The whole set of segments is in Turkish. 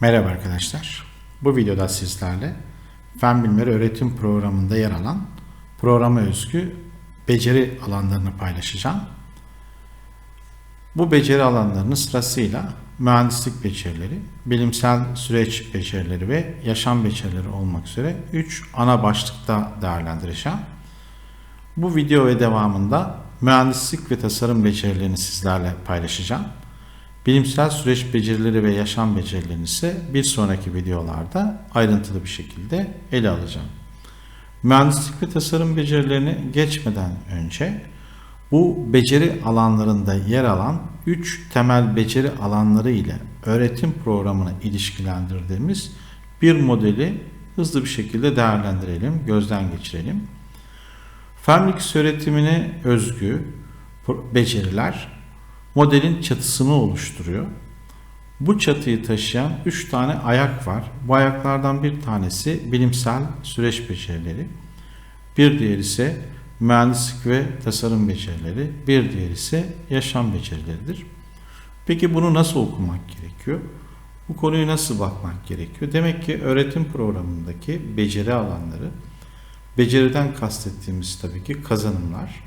Merhaba arkadaşlar. Bu videoda sizlerle Fen Bilimleri Öğretim Programı'nda yer alan programa özgü beceri alanlarını paylaşacağım. Bu beceri alanlarının sırasıyla mühendislik becerileri, bilimsel süreç becerileri ve yaşam becerileri olmak üzere 3 ana başlıkta değerlendireceğim. Bu video ve devamında mühendislik ve tasarım becerilerini sizlerle paylaşacağım. Bilimsel süreç becerileri ve yaşam becerilerini ise bir sonraki videolarda ayrıntılı bir şekilde ele alacağım. Mühendislik ve tasarım becerilerini geçmeden önce bu beceri alanlarında yer alan 3 temel beceri alanları ile öğretim programını ilişkilendirdiğimiz bir modeli hızlı bir şekilde değerlendirelim, gözden geçirelim. Fen öğretimine özgü beceriler modelin çatısını oluşturuyor. Bu çatıyı taşıyan 3 tane ayak var. Bu ayaklardan bir tanesi bilimsel süreç becerileri, bir diğeri ise mühendislik ve tasarım becerileri, bir diğeri ise yaşam becerileridir. Peki bunu nasıl okumak gerekiyor? Bu konuyu nasıl bakmak gerekiyor? Demek ki öğretim programındaki beceri alanları, beceriden kastettiğimiz tabii ki kazanımlar,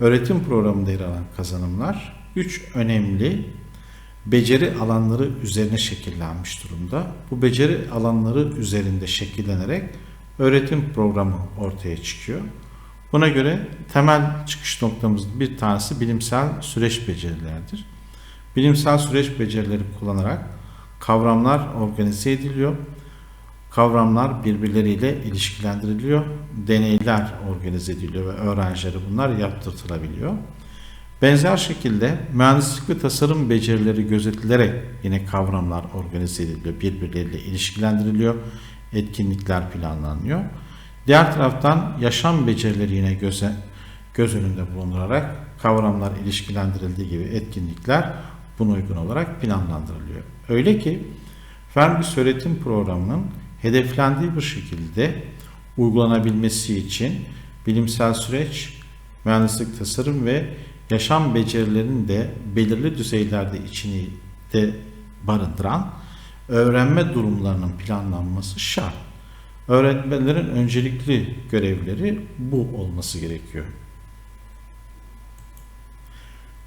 öğretim programında yer alan kazanımlar, üç önemli beceri alanları üzerine şekillenmiş durumda. Bu beceri alanları üzerinde şekillenerek öğretim programı ortaya çıkıyor. Buna göre temel çıkış noktamız bir tanesi bilimsel süreç becerilerdir. Bilimsel süreç becerileri kullanarak kavramlar organize ediliyor. Kavramlar birbirleriyle ilişkilendiriliyor. Deneyler organize ediliyor ve öğrencilere bunlar yaptırtılabiliyor. Benzer şekilde mühendislik ve tasarım becerileri gözetilerek yine kavramlar organize ediliyor, birbirleriyle ilişkilendiriliyor, etkinlikler planlanıyor. Diğer taraftan yaşam becerileri yine göze, göz önünde bulundurarak kavramlar ilişkilendirildiği gibi etkinlikler buna uygun olarak planlandırılıyor. Öyle ki bir öğretim programının hedeflendiği bir şekilde uygulanabilmesi için bilimsel süreç, mühendislik tasarım ve yaşam becerilerinin de belirli düzeylerde içini de barındıran öğrenme durumlarının planlanması şart. Öğretmenlerin öncelikli görevleri bu olması gerekiyor.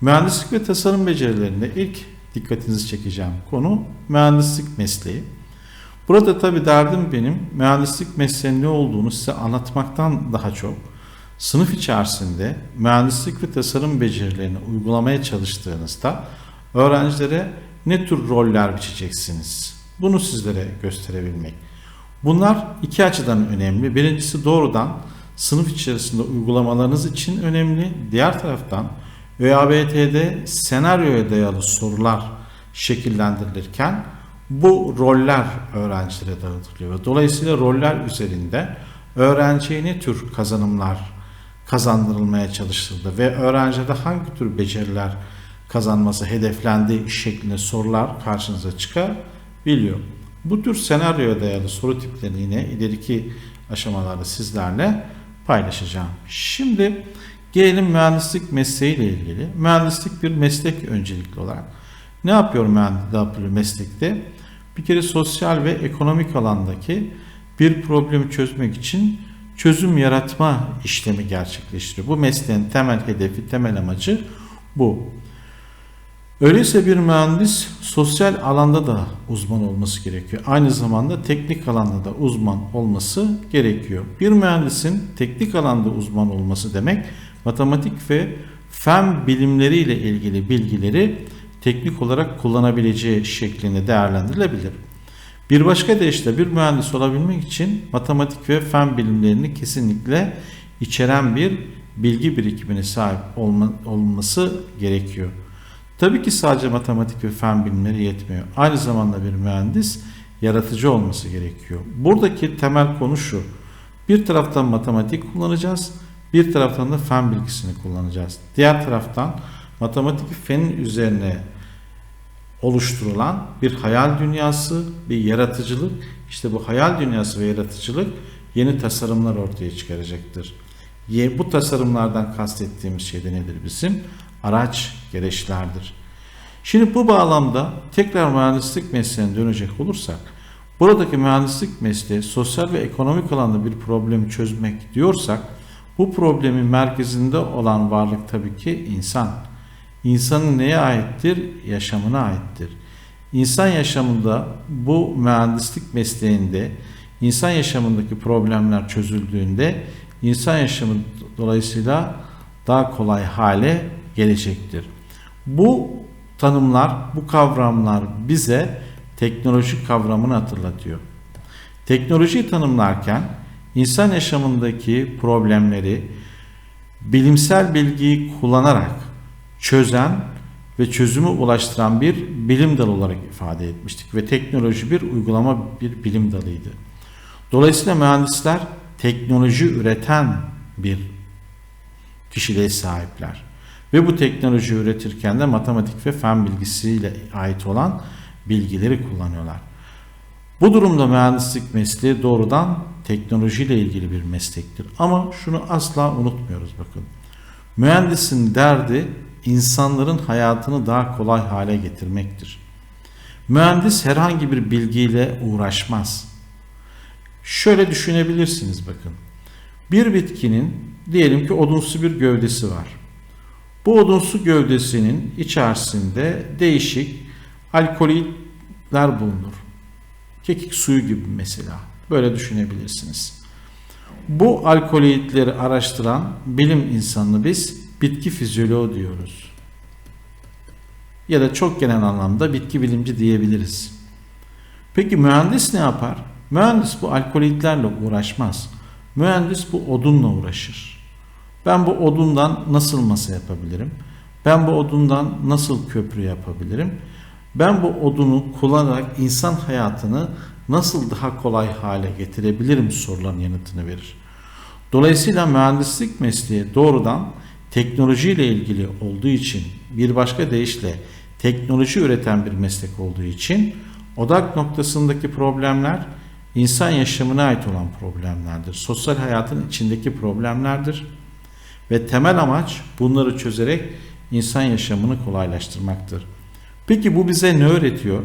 Mühendislik ve tasarım becerilerinde ilk dikkatinizi çekeceğim konu mühendislik mesleği. Burada tabi derdim benim mühendislik mesleğinin ne olduğunu size anlatmaktan daha çok sınıf içerisinde mühendislik ve tasarım becerilerini uygulamaya çalıştığınızda öğrencilere ne tür roller biçeceksiniz? Bunu sizlere gösterebilmek. Bunlar iki açıdan önemli. Birincisi doğrudan sınıf içerisinde uygulamalarınız için önemli. Diğer taraftan ÖABT'de senaryoya dayalı sorular şekillendirilirken bu roller öğrencilere dağıtılıyor. Dolayısıyla roller üzerinde öğrenciye ne tür kazanımlar kazandırılmaya çalışıldı ve öğrencide hangi tür beceriler kazanması hedeflendiği şeklinde sorular karşınıza çıkabiliyor. Bu tür senaryoya dayalı soru tiplerini yine ileriki aşamalarda sizlerle paylaşacağım. Şimdi gelelim mühendislik mesleğiyle ilgili. Mühendislik bir meslek öncelikli olarak. Ne yapıyor mühendislik meslekte? Bir kere sosyal ve ekonomik alandaki bir problemi çözmek için çözüm yaratma işlemi gerçekleştiriyor. Bu mesleğin temel hedefi, temel amacı bu. Öyleyse bir mühendis sosyal alanda da uzman olması gerekiyor. Aynı zamanda teknik alanda da uzman olması gerekiyor. Bir mühendisin teknik alanda uzman olması demek matematik ve fen bilimleriyle ilgili bilgileri teknik olarak kullanabileceği şeklinde değerlendirilebilir. Bir başka deyişle bir mühendis olabilmek için matematik ve fen bilimlerini kesinlikle içeren bir bilgi birikimine sahip olma, olması gerekiyor. Tabii ki sadece matematik ve fen bilimleri yetmiyor. Aynı zamanda bir mühendis yaratıcı olması gerekiyor. Buradaki temel konu şu. Bir taraftan matematik kullanacağız, bir taraftan da fen bilgisini kullanacağız. Diğer taraftan matematik fenin üzerine oluşturulan bir hayal dünyası, bir yaratıcılık. İşte bu hayal dünyası ve yaratıcılık yeni tasarımlar ortaya çıkaracaktır. Bu tasarımlardan kastettiğimiz şey de nedir bizim? Araç, gereçlerdir. Şimdi bu bağlamda tekrar mühendislik mesleğine dönecek olursak buradaki mühendislik mesleği sosyal ve ekonomik alanda bir problemi çözmek diyorsak bu problemin merkezinde olan varlık tabii ki insan. İnsanın neye aittir? Yaşamına aittir. İnsan yaşamında bu mühendislik mesleğinde insan yaşamındaki problemler çözüldüğünde insan yaşamı dolayısıyla daha kolay hale gelecektir. Bu tanımlar, bu kavramlar bize teknoloji kavramını hatırlatıyor. Teknolojiyi tanımlarken insan yaşamındaki problemleri bilimsel bilgiyi kullanarak çözen ve çözümü ulaştıran bir bilim dalı olarak ifade etmiştik ve teknoloji bir uygulama bir bilim dalıydı. Dolayısıyla mühendisler teknoloji üreten bir kişiliğe sahipler. Ve bu teknoloji üretirken de matematik ve fen bilgisiyle ait olan bilgileri kullanıyorlar. Bu durumda mühendislik mesleği doğrudan teknolojiyle ilgili bir meslektir. Ama şunu asla unutmuyoruz bakın. Mühendisin derdi insanların hayatını daha kolay hale getirmektir. Mühendis herhangi bir bilgiyle uğraşmaz. Şöyle düşünebilirsiniz bakın. Bir bitkinin diyelim ki odunsu bir gövdesi var. Bu odunsu gövdesinin içerisinde değişik alkolitler bulunur. Kekik suyu gibi mesela. Böyle düşünebilirsiniz. Bu alkolitleri araştıran bilim insanını biz bitki fizyoloğu diyoruz. Ya da çok genel anlamda bitki bilimci diyebiliriz. Peki mühendis ne yapar? Mühendis bu alkolitlerle uğraşmaz. Mühendis bu odunla uğraşır. Ben bu odundan nasıl masa yapabilirim? Ben bu odundan nasıl köprü yapabilirim? Ben bu odunu kullanarak insan hayatını nasıl daha kolay hale getirebilirim soruların yanıtını verir. Dolayısıyla mühendislik mesleği doğrudan teknolojiyle ilgili olduğu için bir başka deyişle teknoloji üreten bir meslek olduğu için odak noktasındaki problemler insan yaşamına ait olan problemlerdir. Sosyal hayatın içindeki problemlerdir. Ve temel amaç bunları çözerek insan yaşamını kolaylaştırmaktır. Peki bu bize ne öğretiyor?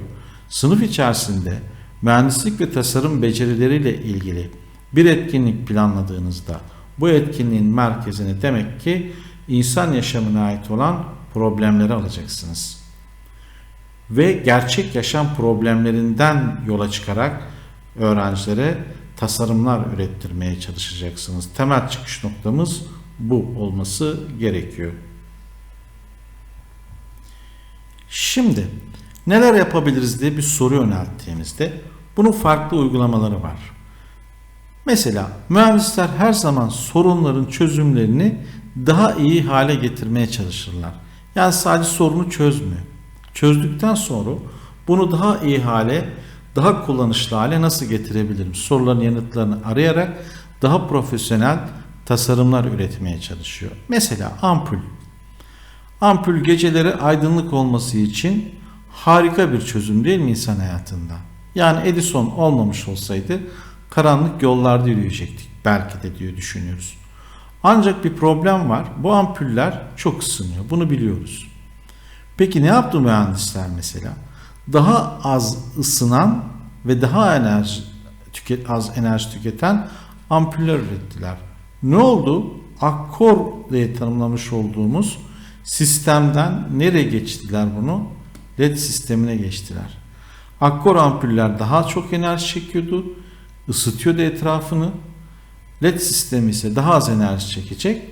Sınıf içerisinde mühendislik ve tasarım becerileriyle ilgili bir etkinlik planladığınızda bu etkinliğin merkezine demek ki insan yaşamına ait olan problemleri alacaksınız. Ve gerçek yaşam problemlerinden yola çıkarak öğrencilere tasarımlar ürettirmeye çalışacaksınız. Temel çıkış noktamız bu olması gerekiyor. Şimdi neler yapabiliriz diye bir soru yönelttiğimizde bunun farklı uygulamaları var. Mesela mühendisler her zaman sorunların çözümlerini daha iyi hale getirmeye çalışırlar. Yani sadece sorunu çözmüyor. Çözdükten sonra bunu daha iyi hale, daha kullanışlı hale nasıl getirebilirim? Soruların yanıtlarını arayarak daha profesyonel tasarımlar üretmeye çalışıyor. Mesela ampul. Ampul geceleri aydınlık olması için harika bir çözüm değil mi insan hayatında? Yani Edison olmamış olsaydı karanlık yollarda yürüyecektik belki de diyor düşünüyoruz. Ancak bir problem var. Bu ampuller çok ısınıyor. Bunu biliyoruz. Peki ne yaptı mühendisler mesela? Daha az ısınan ve daha enerji tüket, az enerji tüketen ampuller ürettiler. Ne oldu? Akkor diye tanımlamış olduğumuz sistemden nereye geçtiler bunu? LED sistemine geçtiler. Akkor ampuller daha çok enerji çekiyordu, ısıtıyordu etrafını. LED sistemi ise daha az enerji çekecek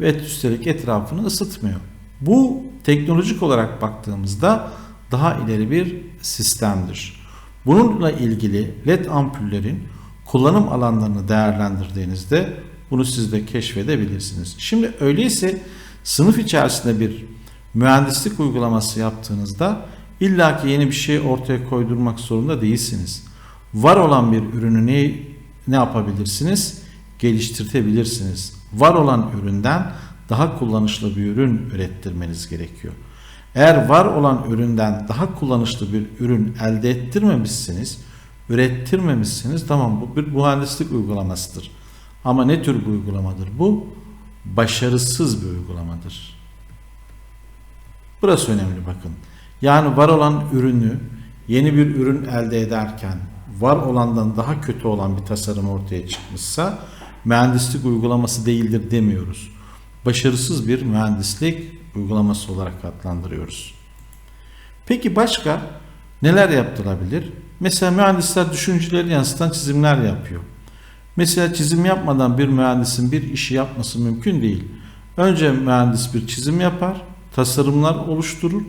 ve üstelik etrafını ısıtmıyor. Bu teknolojik olarak baktığımızda daha ileri bir sistemdir. Bununla ilgili LED ampullerin kullanım alanlarını değerlendirdiğinizde bunu siz de keşfedebilirsiniz. Şimdi öyleyse sınıf içerisinde bir mühendislik uygulaması yaptığınızda illaki yeni bir şey ortaya koydurmak zorunda değilsiniz. Var olan bir ürünü ne, ne yapabilirsiniz? Geliştirtebilirsiniz. Var olan üründen daha kullanışlı bir ürün ürettirmeniz gerekiyor. Eğer var olan üründen daha kullanışlı bir ürün elde ettirmemişsiniz, ürettirmemişsiniz tamam bu bir mühendislik uygulamasıdır. Ama ne tür bir uygulamadır bu? Başarısız bir uygulamadır. Burası önemli bakın. Yani var olan ürünü yeni bir ürün elde ederken var olandan daha kötü olan bir tasarım ortaya çıkmışsa mühendislik uygulaması değildir demiyoruz. Başarısız bir mühendislik uygulaması olarak adlandırıyoruz. Peki başka neler yaptırabilir? Mesela mühendisler düşünceleri yansıtan çizimler yapıyor. Mesela çizim yapmadan bir mühendisin bir işi yapması mümkün değil. Önce mühendis bir çizim yapar, tasarımlar oluşturur.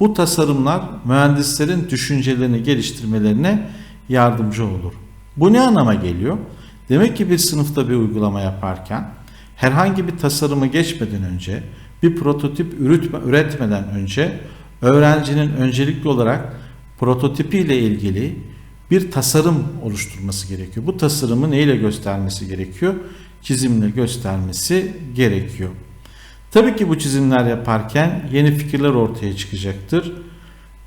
Bu tasarımlar mühendislerin düşüncelerini geliştirmelerine yardımcı olur. Bu ne anlama geliyor? Demek ki bir sınıfta bir uygulama yaparken herhangi bir tasarımı geçmeden önce bir prototip üretme, üretmeden önce öğrencinin öncelikli olarak prototipiyle ilgili bir tasarım oluşturması gerekiyor. Bu tasarımı neyle göstermesi gerekiyor? Çizimle göstermesi gerekiyor. Tabii ki bu çizimler yaparken yeni fikirler ortaya çıkacaktır.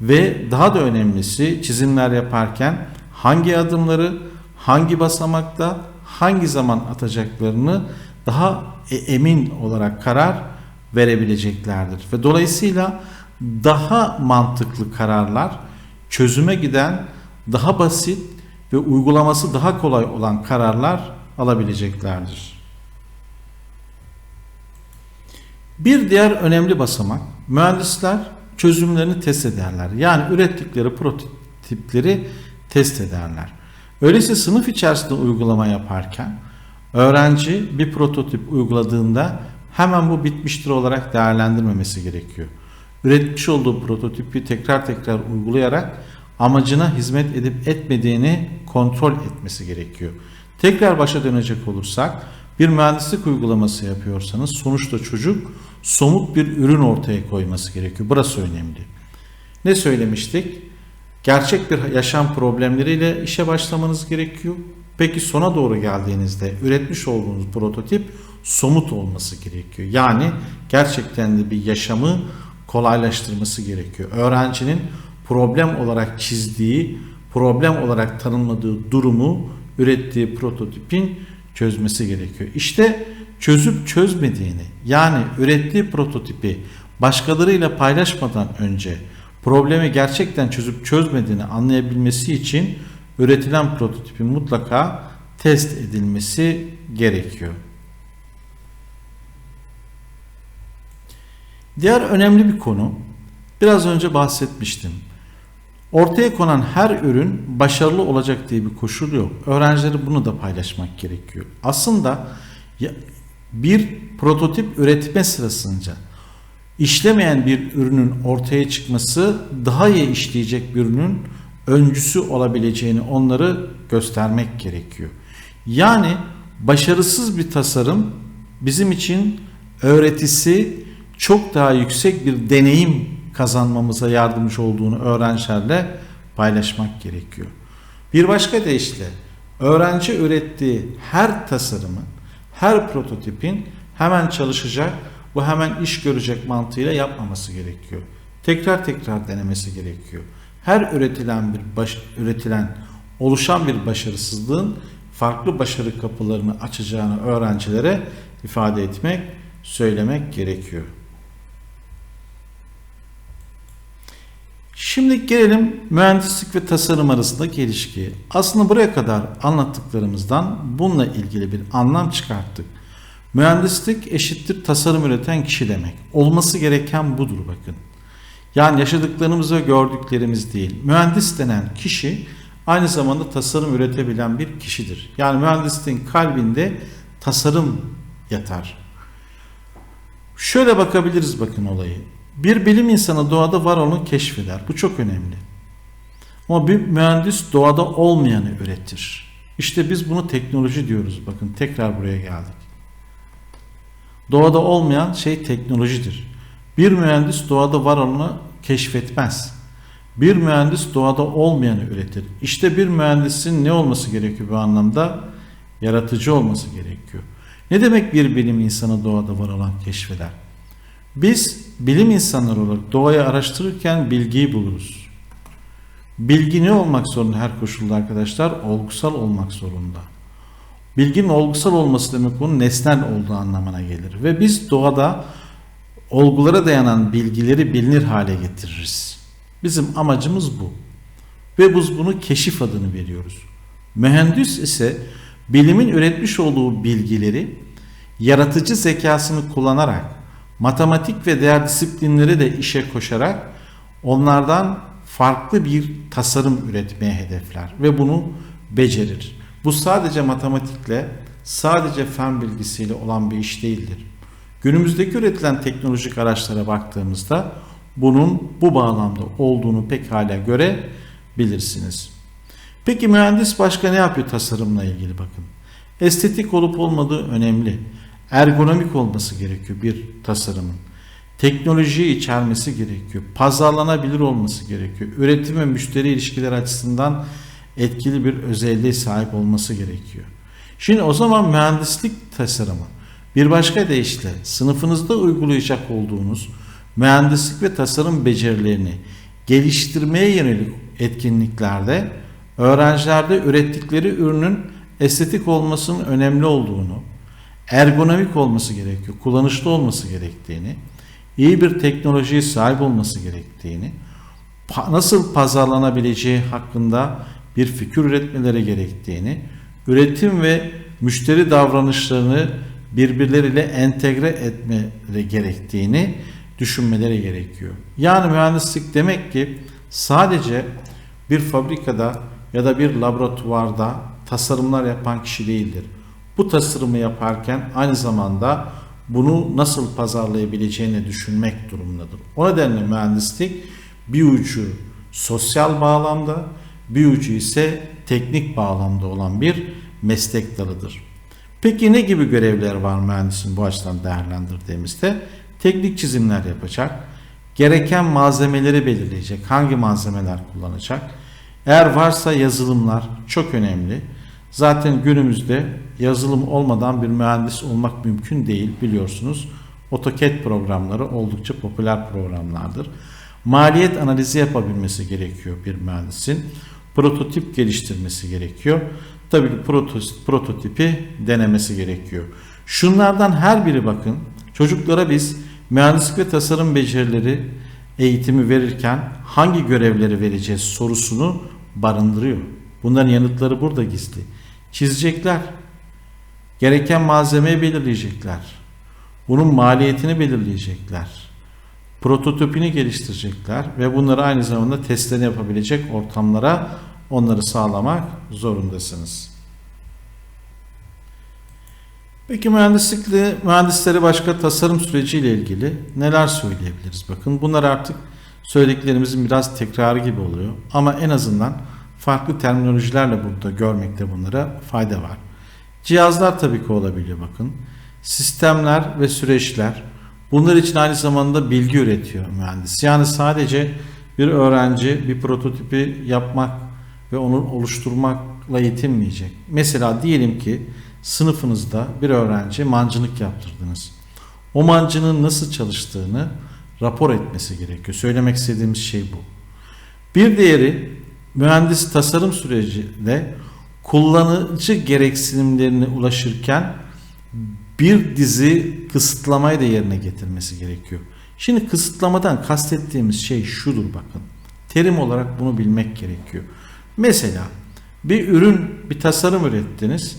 Ve daha da önemlisi çizimler yaparken hangi adımları, hangi basamakta, hangi zaman atacaklarını daha e, emin olarak karar verebileceklerdir. Ve dolayısıyla daha mantıklı kararlar, çözüme giden daha basit ve uygulaması daha kolay olan kararlar alabileceklerdir. Bir diğer önemli basamak mühendisler çözümlerini test ederler. Yani ürettikleri prototipleri test ederler. Öyleyse sınıf içerisinde uygulama yaparken öğrenci bir prototip uyguladığında hemen bu bitmiştir olarak değerlendirmemesi gerekiyor. Üretmiş olduğu prototipi tekrar tekrar uygulayarak amacına hizmet edip etmediğini kontrol etmesi gerekiyor. Tekrar başa dönecek olursak bir mühendislik uygulaması yapıyorsanız sonuçta çocuk somut bir ürün ortaya koyması gerekiyor. Burası önemli. Ne söylemiştik? Gerçek bir yaşam problemleriyle işe başlamanız gerekiyor. Peki sona doğru geldiğinizde üretmiş olduğunuz prototip somut olması gerekiyor. Yani gerçekten de bir yaşamı kolaylaştırması gerekiyor. Öğrencinin problem olarak çizdiği, problem olarak tanımladığı durumu ürettiği prototipin çözmesi gerekiyor. İşte çözüp çözmediğini yani ürettiği prototipi başkalarıyla paylaşmadan önce problemi gerçekten çözüp çözmediğini anlayabilmesi için üretilen prototipin mutlaka test edilmesi gerekiyor. Diğer önemli bir konu biraz önce bahsetmiştim. Ortaya konan her ürün başarılı olacak diye bir koşul yok. Öğrencileri bunu da paylaşmak gerekiyor. Aslında bir prototip üretme sırasında işlemeyen bir ürünün ortaya çıkması daha iyi işleyecek bir ürünün öncüsü olabileceğini onları göstermek gerekiyor. Yani başarısız bir tasarım bizim için öğretisi çok daha yüksek bir deneyim kazanmamıza yardımcı olduğunu öğrencilerle paylaşmak gerekiyor. Bir başka deyişle öğrenci ürettiği her tasarımın, her prototipin hemen çalışacak, bu hemen iş görecek mantığıyla yapmaması gerekiyor. Tekrar tekrar denemesi gerekiyor. Her üretilen bir baş, üretilen oluşan bir başarısızlığın farklı başarı kapılarını açacağını öğrencilere ifade etmek, söylemek gerekiyor. Şimdi gelelim mühendislik ve tasarım arasındaki ilişkiye. Aslında buraya kadar anlattıklarımızdan bununla ilgili bir anlam çıkarttık. Mühendislik eşittir tasarım üreten kişi demek. Olması gereken budur bakın. Yani yaşadıklarımız ve gördüklerimiz değil. Mühendis denen kişi aynı zamanda tasarım üretebilen bir kişidir. Yani mühendisliğin kalbinde tasarım yatar. Şöyle bakabiliriz bakın olayı. Bir bilim insanı doğada var olanı keşfeder. Bu çok önemli. Ama bir mühendis doğada olmayanı üretir. İşte biz bunu teknoloji diyoruz. Bakın tekrar buraya geldik. Doğada olmayan şey teknolojidir. Bir mühendis doğada var olanı keşfetmez. Bir mühendis doğada olmayanı üretir. İşte bir mühendisin ne olması gerekiyor bu anlamda? Yaratıcı olması gerekiyor. Ne demek bir bilim insanı doğada var olan keşfeder? Biz bilim insanları olarak doğayı araştırırken bilgiyi buluruz. Bilgi ne olmak zorunda her koşulda arkadaşlar? Olgusal olmak zorunda. Bilginin olgusal olması demek bunun nesnel olduğu anlamına gelir. Ve biz doğada olgulara dayanan bilgileri bilinir hale getiririz. Bizim amacımız bu. Ve biz bunu keşif adını veriyoruz. Mühendis ise bilimin üretmiş olduğu bilgileri yaratıcı zekasını kullanarak matematik ve diğer disiplinleri de işe koşarak onlardan farklı bir tasarım üretmeye hedefler ve bunu becerir. Bu sadece matematikle, sadece fen bilgisiyle olan bir iş değildir. Günümüzdeki üretilen teknolojik araçlara baktığımızda bunun bu bağlamda olduğunu pekala görebilirsiniz. Peki mühendis başka ne yapıyor tasarımla ilgili bakın. Estetik olup olmadığı önemli. Ergonomik olması gerekiyor bir tasarımın. Teknolojiyi içermesi gerekiyor. Pazarlanabilir olması gerekiyor. Üretim ve müşteri ilişkileri açısından etkili bir özelliğe sahip olması gerekiyor. Şimdi o zaman mühendislik tasarımı bir başka deyişle sınıfınızda uygulayacak olduğunuz mühendislik ve tasarım becerilerini geliştirmeye yönelik etkinliklerde öğrencilerde ürettikleri ürünün estetik olmasının önemli olduğunu, ergonomik olması gerekiyor, kullanışlı olması gerektiğini, iyi bir teknolojiye sahip olması gerektiğini, nasıl pazarlanabileceği hakkında bir fikir üretmeleri gerektiğini, üretim ve müşteri davranışlarını birbirleriyle entegre etmeleri gerektiğini düşünmeleri gerekiyor. Yani mühendislik demek ki sadece bir fabrikada ya da bir laboratuvarda tasarımlar yapan kişi değildir. Bu tasarımı yaparken aynı zamanda bunu nasıl pazarlayabileceğini düşünmek durumundadır. O nedenle mühendislik bir ucu sosyal bağlamda, ucu ise teknik bağlamda olan bir meslek dalıdır. Peki ne gibi görevler var mühendisin bu açıdan değerlendirdiğimizde? Teknik çizimler yapacak, gereken malzemeleri belirleyecek, hangi malzemeler kullanacak, eğer varsa yazılımlar çok önemli. Zaten günümüzde yazılım olmadan bir mühendis olmak mümkün değil biliyorsunuz. AutoCAD programları oldukça popüler programlardır. Maliyet analizi yapabilmesi gerekiyor bir mühendisin. Prototip geliştirmesi gerekiyor. Tabii prototipi denemesi gerekiyor. Şunlardan her biri bakın. Çocuklara biz mühendislik ve tasarım becerileri eğitimi verirken hangi görevleri vereceğiz sorusunu barındırıyor. Bunların yanıtları burada gizli. Çizecekler. Gereken malzemeyi belirleyecekler. Bunun maliyetini belirleyecekler. Prototipini geliştirecekler ve bunları aynı zamanda testlerini yapabilecek ortamlara onları sağlamak zorundasınız. Peki mühendislikle mühendisleri başka tasarım süreciyle ilgili neler söyleyebiliriz? Bakın bunlar artık söylediklerimizin biraz tekrarı gibi oluyor. Ama en azından farklı terminolojilerle burada görmekte bunlara fayda var. Cihazlar tabii ki olabiliyor bakın. Sistemler ve süreçler. Bunlar için aynı zamanda bilgi üretiyor mühendis. Yani sadece bir öğrenci bir prototipi yapmak ve onu oluşturmakla yetinmeyecek. Mesela diyelim ki sınıfınızda bir öğrenci mancınık yaptırdınız. O mancının nasıl çalıştığını rapor etmesi gerekiyor. Söylemek istediğimiz şey bu. Bir diğeri mühendis tasarım sürecinde kullanıcı gereksinimlerine ulaşırken bir dizi kısıtlamayı da yerine getirmesi gerekiyor. Şimdi kısıtlamadan kastettiğimiz şey şudur bakın. Terim olarak bunu bilmek gerekiyor. Mesela bir ürün, bir tasarım ürettiniz.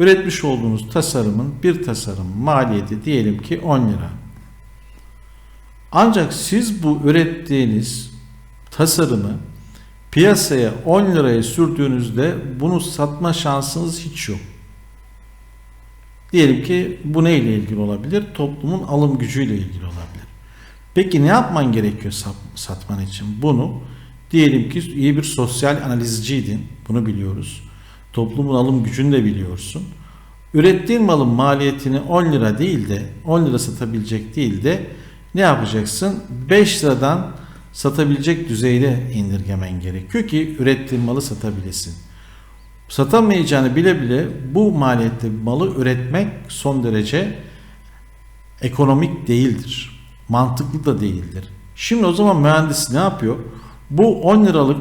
Üretmiş olduğunuz tasarımın bir tasarım maliyeti diyelim ki 10 lira. Ancak siz bu ürettiğiniz tasarımı piyasaya 10 liraya sürdüğünüzde bunu satma şansınız hiç yok. Diyelim ki bu neyle ilgili olabilir? Toplumun alım gücüyle ilgili olabilir. Peki ne yapman gerekiyor satman için? Bunu diyelim ki iyi bir sosyal analizciydin. Bunu biliyoruz. Toplumun alım gücünü de biliyorsun. Ürettiğin malın maliyetini 10 lira değil de 10 lira satabilecek değil de ne yapacaksın? 5 liradan satabilecek düzeyde indirgemen gerekiyor ki ürettiğin malı satabilesin. Satamayacağını bile bile bu maliyette malı üretmek son derece ekonomik değildir. Mantıklı da değildir. Şimdi o zaman mühendis ne yapıyor? Bu 10 liralık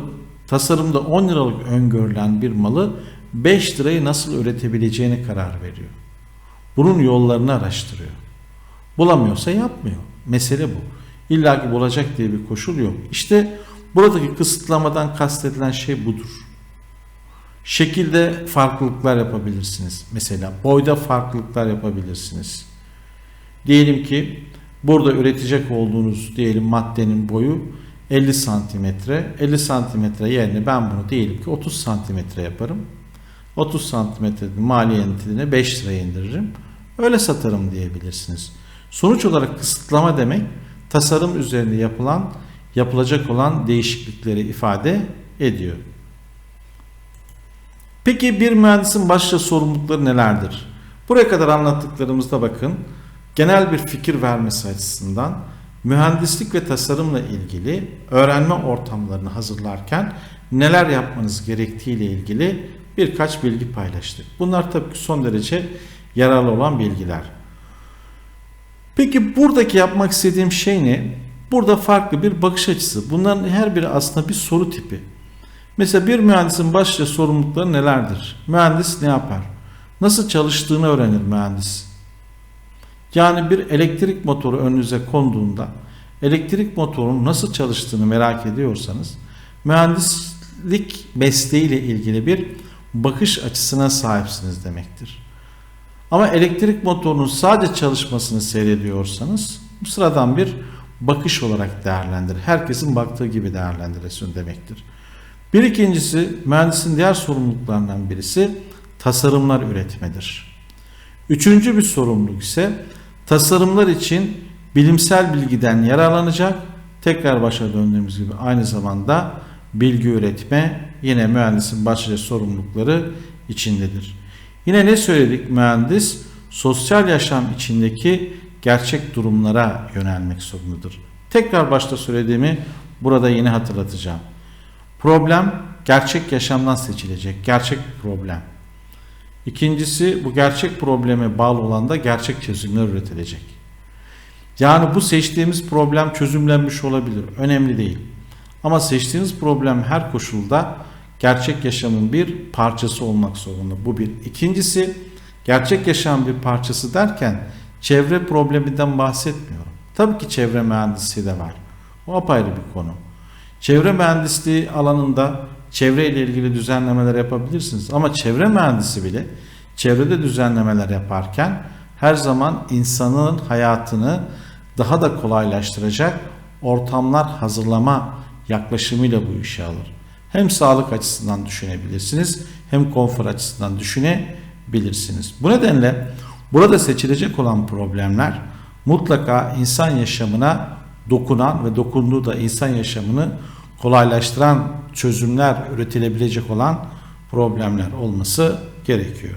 tasarımda 10 liralık öngörülen bir malı 5 lirayı nasıl üretebileceğine karar veriyor. Bunun yollarını araştırıyor. Bulamıyorsa yapmıyor. Mesele bu. İlla ki bulacak diye bir koşul yok. İşte buradaki kısıtlamadan kastedilen şey budur. Şekilde farklılıklar yapabilirsiniz. Mesela boyda farklılıklar yapabilirsiniz. Diyelim ki burada üretecek olduğunuz diyelim maddenin boyu 50 santimetre. 50 santimetre yerine ben bunu diyelim ki 30 santimetre yaparım. 30 santimetrenin maliyetini 5 liraya indiririm. Öyle satarım diyebilirsiniz. Sonuç olarak kısıtlama demek tasarım üzerinde yapılan yapılacak olan değişiklikleri ifade ediyor. Peki bir mühendisin başlıca sorumlulukları nelerdir? Buraya kadar anlattıklarımızda bakın genel bir fikir vermesi açısından mühendislik ve tasarımla ilgili öğrenme ortamlarını hazırlarken neler yapmanız gerektiği ile ilgili birkaç bilgi paylaştık. Bunlar tabii ki son derece yararlı olan bilgiler. Peki buradaki yapmak istediğim şey ne? Burada farklı bir bakış açısı. Bunların her biri aslında bir soru tipi. Mesela bir mühendisin başlıca sorumlulukları nelerdir? Mühendis ne yapar? Nasıl çalıştığını öğrenir mühendis. Yani bir elektrik motoru önünüze konduğunda elektrik motorunun nasıl çalıştığını merak ediyorsanız mühendislik mesleğiyle ilgili bir bakış açısına sahipsiniz demektir. Ama elektrik motorunun sadece çalışmasını seyrediyorsanız sıradan bir bakış olarak değerlendirir. Herkesin baktığı gibi değerlendirilsin demektir. Bir ikincisi mühendisin diğer sorumluluklarından birisi tasarımlar üretmedir. Üçüncü bir sorumluluk ise tasarımlar için bilimsel bilgiden yararlanacak. Tekrar başa döndüğümüz gibi aynı zamanda bilgi üretme yine mühendisin başlıca sorumlulukları içindedir. Yine ne söyledik mühendis? Sosyal yaşam içindeki gerçek durumlara yönelmek zorundadır. Tekrar başta söylediğimi burada yine hatırlatacağım. Problem gerçek yaşamdan seçilecek. Gerçek bir problem. İkincisi bu gerçek probleme bağlı olan da gerçek çözümler üretilecek. Yani bu seçtiğimiz problem çözümlenmiş olabilir. Önemli değil. Ama seçtiğiniz problem her koşulda gerçek yaşamın bir parçası olmak zorunda. Bu bir. İkincisi gerçek yaşam bir parçası derken çevre probleminden bahsetmiyorum. Tabii ki çevre mühendisliği de var. O apayrı bir konu. Çevre mühendisliği alanında çevre ile ilgili düzenlemeler yapabilirsiniz. Ama çevre mühendisi bile çevrede düzenlemeler yaparken her zaman insanın hayatını daha da kolaylaştıracak ortamlar hazırlama yaklaşımıyla bu işe alır. Hem sağlık açısından düşünebilirsiniz hem konfor açısından düşünebilirsiniz. Bu nedenle burada seçilecek olan problemler mutlaka insan yaşamına dokunan ve dokunduğu da insan yaşamını kolaylaştıran çözümler üretilebilecek olan problemler olması gerekiyor.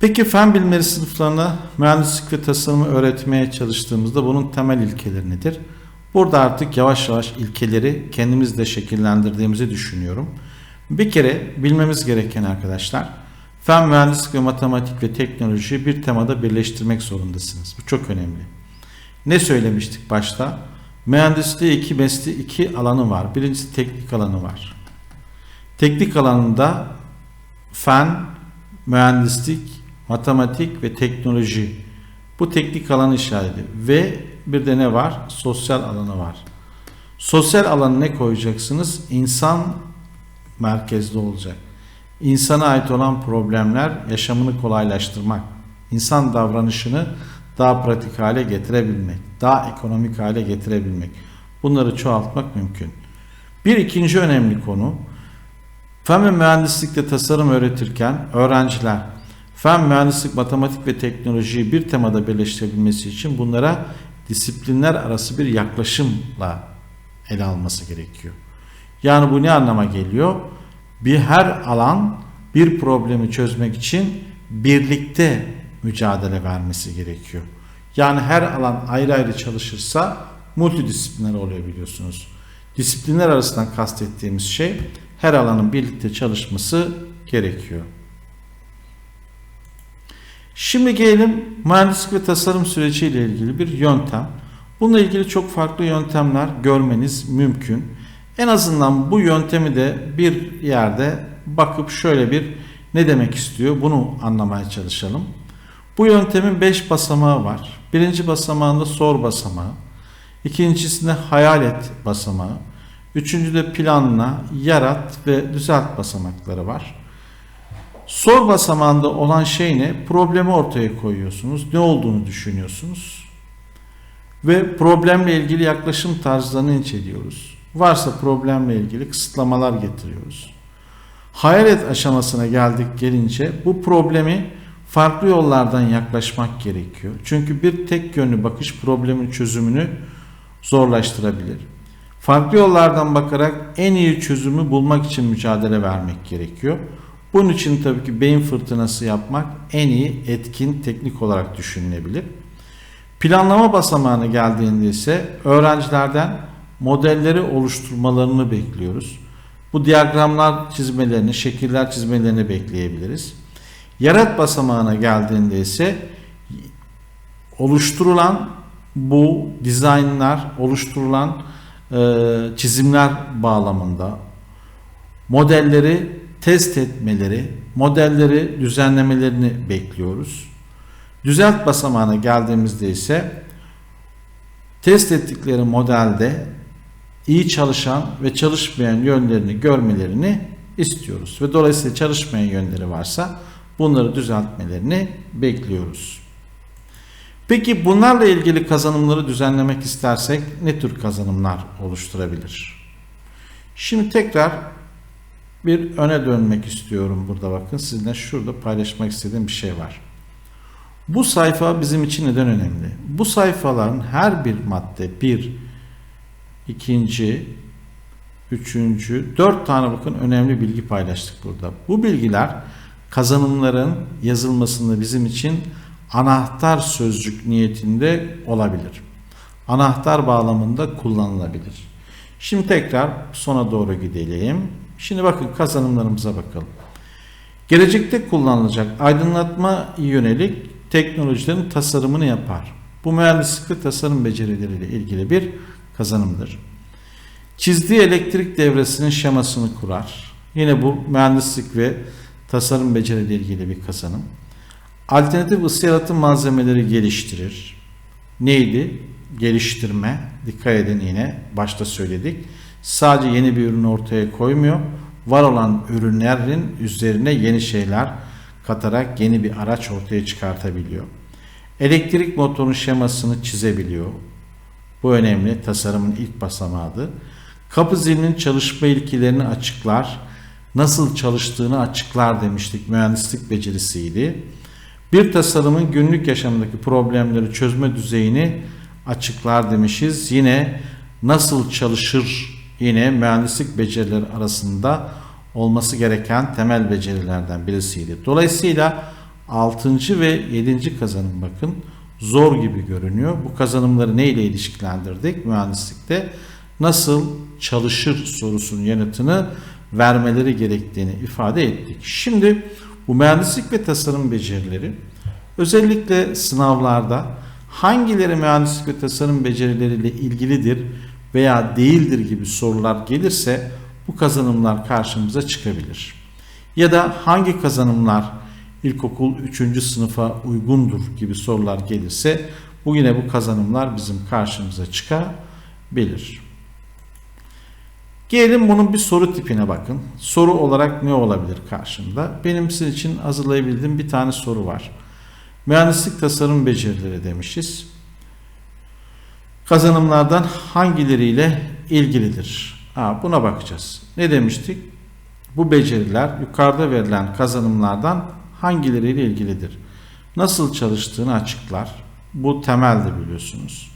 Peki fen bilimleri sınıflarına mühendislik ve tasarımı öğretmeye çalıştığımızda bunun temel ilkeleri nedir? Burada artık yavaş yavaş ilkeleri kendimizde şekillendirdiğimizi düşünüyorum. Bir kere bilmemiz gereken arkadaşlar, fen mühendislik ve matematik ve teknolojiyi bir temada birleştirmek zorundasınız. Bu çok önemli. Ne söylemiştik başta? Mühendisliği iki mesleği iki alanı var. Birincisi teknik alanı var. Teknik alanında fen, mühendislik, matematik ve teknoloji bu teknik alan işareti ve bir de ne var? Sosyal alanı var. Sosyal alanı ne koyacaksınız? İnsan merkezli olacak. İnsana ait olan problemler yaşamını kolaylaştırmak, insan davranışını daha pratik hale getirebilmek, daha ekonomik hale getirebilmek. Bunları çoğaltmak mümkün. Bir ikinci önemli konu, fen ve mühendislikte tasarım öğretirken öğrenciler fen, mühendislik, matematik ve teknolojiyi bir temada birleştirebilmesi için bunlara disiplinler arası bir yaklaşımla ele alması gerekiyor. Yani bu ne anlama geliyor? Bir her alan bir problemi çözmek için birlikte mücadele vermesi gerekiyor. Yani her alan ayrı ayrı çalışırsa multidisipliner oluyor biliyorsunuz. Disiplinler arasından kastettiğimiz şey her alanın birlikte çalışması gerekiyor. Şimdi gelelim mühendislik ve tasarım süreci ile ilgili bir yöntem. Bununla ilgili çok farklı yöntemler görmeniz mümkün. En azından bu yöntemi de bir yerde bakıp şöyle bir ne demek istiyor bunu anlamaya çalışalım. Bu yöntemin 5 basamağı var. Birinci basamağında sor basamağı. İkincisinde hayal et basamağı. Üçüncüde planla, yarat ve düzelt basamakları var. Sor basamağında olan şey ne? Problemi ortaya koyuyorsunuz. Ne olduğunu düşünüyorsunuz. Ve problemle ilgili yaklaşım tarzlarını inceliyoruz. Varsa problemle ilgili kısıtlamalar getiriyoruz. Hayal et aşamasına geldik gelince bu problemi farklı yollardan yaklaşmak gerekiyor. Çünkü bir tek yönlü bakış problemin çözümünü zorlaştırabilir. Farklı yollardan bakarak en iyi çözümü bulmak için mücadele vermek gerekiyor. Bunun için tabii ki beyin fırtınası yapmak en iyi etkin teknik olarak düşünülebilir. Planlama basamağına geldiğinde ise öğrencilerden modelleri oluşturmalarını bekliyoruz. Bu diyagramlar çizmelerini, şekiller çizmelerini bekleyebiliriz. Yarat basamağına geldiğinde ise oluşturulan bu dizaynlar, oluşturulan e, çizimler bağlamında modelleri test etmeleri, modelleri düzenlemelerini bekliyoruz. Düzelt basamağına geldiğimizde ise test ettikleri modelde iyi çalışan ve çalışmayan yönlerini görmelerini istiyoruz. Ve dolayısıyla çalışmayan yönleri varsa bunları düzeltmelerini bekliyoruz. Peki bunlarla ilgili kazanımları düzenlemek istersek ne tür kazanımlar oluşturabilir? Şimdi tekrar bir öne dönmek istiyorum burada bakın. Sizinle şurada paylaşmak istediğim bir şey var. Bu sayfa bizim için neden önemli? Bu sayfaların her bir madde bir, ikinci, üçüncü, dört tane bakın önemli bilgi paylaştık burada. Bu bilgiler kazanımların yazılmasında bizim için anahtar sözcük niyetinde olabilir. Anahtar bağlamında kullanılabilir. Şimdi tekrar sona doğru gidelim. Şimdi bakın kazanımlarımıza bakalım. Gelecekte kullanılacak aydınlatma yönelik teknolojilerin tasarımını yapar. Bu mühendislik ve tasarım becerileriyle ilgili bir kazanımdır. Çizdiği elektrik devresinin şemasını kurar. Yine bu mühendislik ve tasarım beceriyle ilgili bir kazanım. Alternatif ısı yalıtım malzemeleri geliştirir. Neydi? Geliştirme. Dikkat edin yine başta söyledik. Sadece yeni bir ürün ortaya koymuyor. Var olan ürünlerin üzerine yeni şeyler katarak yeni bir araç ortaya çıkartabiliyor. Elektrik motorunun şemasını çizebiliyor. Bu önemli. Tasarımın ilk basamağıdır. Kapı zilinin çalışma ilkelerini açıklar. Nasıl çalıştığını açıklar demiştik. Mühendislik becerisiydi. Bir tasarımın günlük yaşamdaki problemleri çözme düzeyini açıklar demişiz. Yine nasıl çalışır yine mühendislik becerileri arasında olması gereken temel becerilerden birisiydi. Dolayısıyla 6. ve 7. kazanım bakın zor gibi görünüyor. Bu kazanımları neyle ilişkilendirdik mühendislikte? Nasıl çalışır sorusunun yanıtını vermeleri gerektiğini ifade ettik. Şimdi bu mühendislik ve tasarım becerileri özellikle sınavlarda hangileri mühendislik ve tasarım becerileriyle ilgilidir veya değildir gibi sorular gelirse bu kazanımlar karşımıza çıkabilir. Ya da hangi kazanımlar ilkokul 3. sınıfa uygundur gibi sorular gelirse bu yine bu kazanımlar bizim karşımıza çıkabilir. Gelelim bunun bir soru tipine bakın. Soru olarak ne olabilir karşımda? Benim sizin için hazırlayabildiğim bir tane soru var. Mühendislik tasarım becerileri demişiz. Kazanımlardan hangileriyle ilgilidir? Ha, buna bakacağız. Ne demiştik? Bu beceriler yukarıda verilen kazanımlardan hangileriyle ilgilidir? Nasıl çalıştığını açıklar. Bu temelde biliyorsunuz.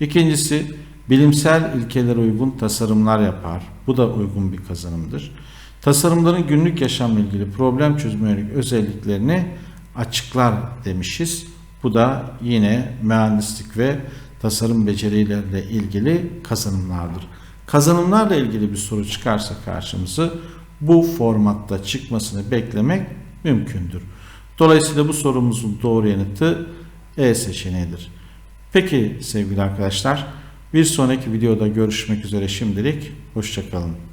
İkincisi bilimsel ilkelere uygun tasarımlar yapar. Bu da uygun bir kazanımdır. Tasarımların günlük yaşamla ilgili problem çözme özelliklerini açıklar demişiz. Bu da yine mühendislik ve tasarım becerilerle ilgili kazanımlardır. Kazanımlarla ilgili bir soru çıkarsa karşımıza bu formatta çıkmasını beklemek mümkündür. Dolayısıyla bu sorumuzun doğru yanıtı E seçeneğidir. Peki sevgili arkadaşlar bir sonraki videoda görüşmek üzere şimdilik hoşçakalın.